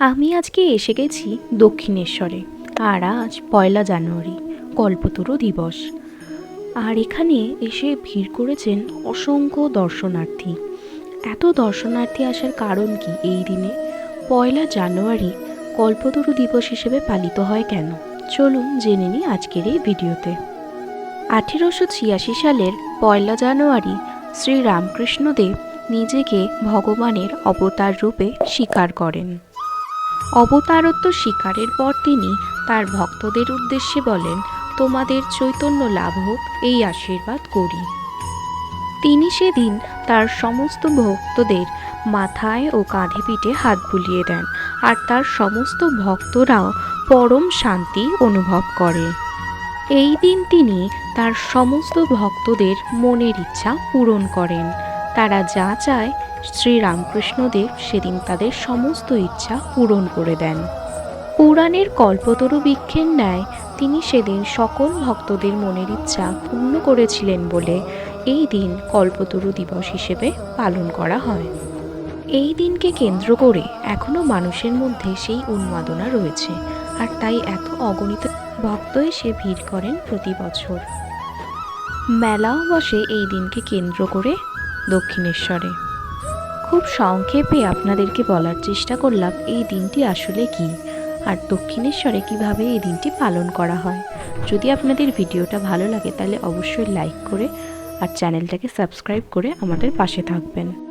আমি আজকে এসে গেছি দক্ষিণেশ্বরে, আর আজ পয়লা জানুয়ারি, কল্পতরু দিবস। আর এখানে এসে ভিড় করেছেন অসংখ্য দর্শনার্থী। এত দর্শনার্থী আসার কারণ কি এই দিনে? পয়লা জানুয়ারি কল্পতরু দিবস হিসেবে পালিত হয় কেন? চলুন জেনে নিই আজকের এই ভিডিওতে। আঠেরোশো ছিয়াশি সালের পয়লা জানুয়ারি শ্রী রামকৃষ্ণদেব নিজেকে ভগবানের অবতার রূপে স্বীকার করেন। অবতারত্ব স্বীকারের পর তিনি তার ভক্তদের উদ্দেশ্যে বলেন, তোমাদের চৈতন্য লাভ হোক, এই আশীর্বাদ করি। তিনি সেদিন তার সমস্ত ভক্তদের মাথায় ও কাঁধে পিঠে হাত বুলিয়ে দেন, আর তার সমস্ত ভক্তরাও পরম শান্তি অনুভব করে। এই দিন তিনি তার সমস্ত ভক্তদের মনের ইচ্ছা পূরণ করেন। তারা যা চায় শ্রী রামকৃষ্ণদেব সেদিন তাদের সমস্ত ইচ্ছা পূরণ করে দেন। পুরাণের কল্পতরু বৃক্ষের ন্যায় তিনি সেদিন সকল ভক্তদের মনের ইচ্ছা পূর্ণ করেছিলেন বলে এই দিন কল্পতরু দিবস হিসেবে পালন করা হয়। এই দিনকে কেন্দ্র করে এখনও মানুষের মধ্যে সেই উন্মাদনা রয়েছে, আর তাই এত অগণিত ভক্ত এসে ভিড় করেন প্রতি বছর। মেলাও বসে এই দিনকে কেন্দ্র করে দক্ষিণেশ্বরে। খুব সংক্ষেপে আপনাদেরকে বলার চেষ্টা করলাম, এই দিনটি আসলে কি? আর দক্ষিণেশ্বরে কীভাবে এই দিনটি পালন করা হয়? যদি আপনাদের ভিডিওটা ভালো লাগে, তাহলে অবশ্যই লাইক করে আর চ্যানেলটাকে সাবস্ক্রাইব করে আমাদের পাশে থাকবেন।